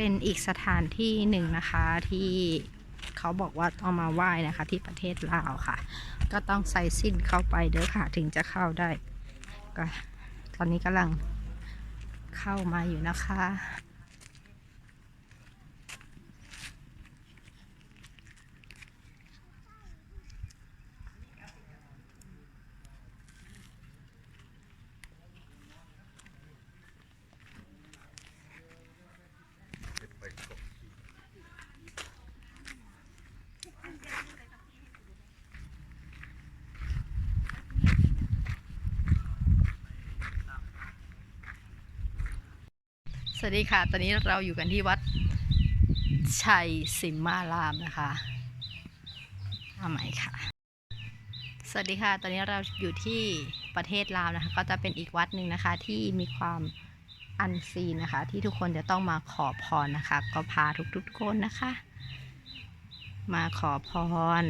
เป็นอีกสถานที่หนึ่งนะคะที่เขาบอกว่าต้องมาไหว้นะคะ ที่ประเทศลาวค่ะ ก็ต้องใส่สิ้นเข้าไปเด้อค่ะถึงจะเข้าได้ก็ตอนนี้กำลังเข้ามาอยู่นะคะ สวัสดีค่ะ ตอนนี้เราอยู่กันที่วัดชัยสิมมารามนะคะเอาใหม่ค่ะ สวัสดีค่ะ ตอนนี้เราอยู่ที่ประเทศลาวนะคะ ก็จะเป็นอีกวัดหนึ่งนะคะที่มีความอันซีนนะคะ ที่ทุกคนจะต้องมาขอพรนะคะ ก็พาทุกๆคนนะคะ มาขอพร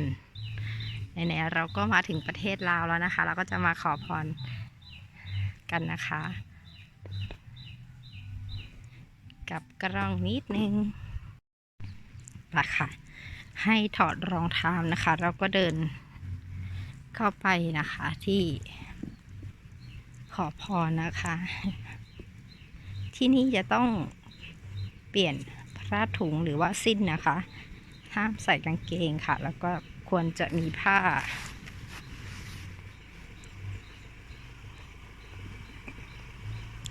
ไหนๆเราก็มาถึงประเทศลาวแล้วนะคะ เราก็จะมาขอพรกันนะคะ กับกล้องนิดนึงละค่ะ ให้ถอดรองเท้านะคะ เราก็เดินเข้าไปนะคะที่ขอพรนะคะ ที่นี่จะต้องเปลี่ยนผ้าถุงหรือว่าสิ้นนะคะ ห้ามใส่กางเกงค่ะ แล้วก็ควรจะมีผ้า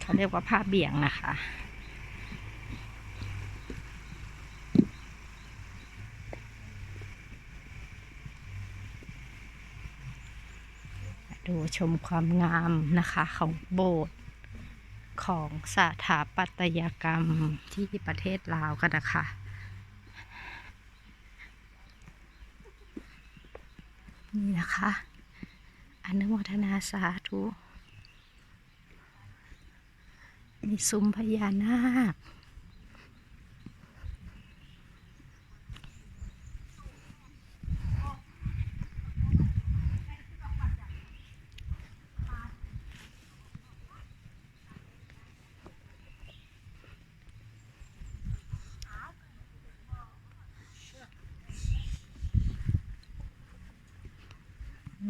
เขาเรียกว่าผ้าเบี่ยงนะคะ ดูชมความงามนะคะของโบสถ์ของสถาปัตยกรรมที่ประเทศลาวกันนะคะนี่นะคะอนุโมทนาสาธุมีซุ้มพญานาค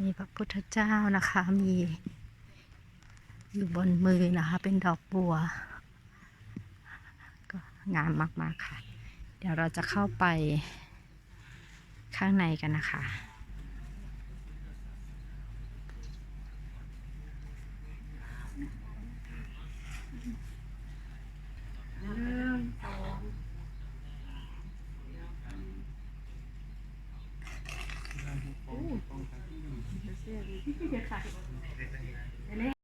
มีพระพุทธเจ้านะคะ มี อยู่บนมือนะคะ เป็นดอกบัว ก็งามมาก ๆ ค่ะ เดี๋ยวเราจะเข้าไปข้างในกันนะคะ โอ้ต้องการแต่เสียดีที่จะทำแม่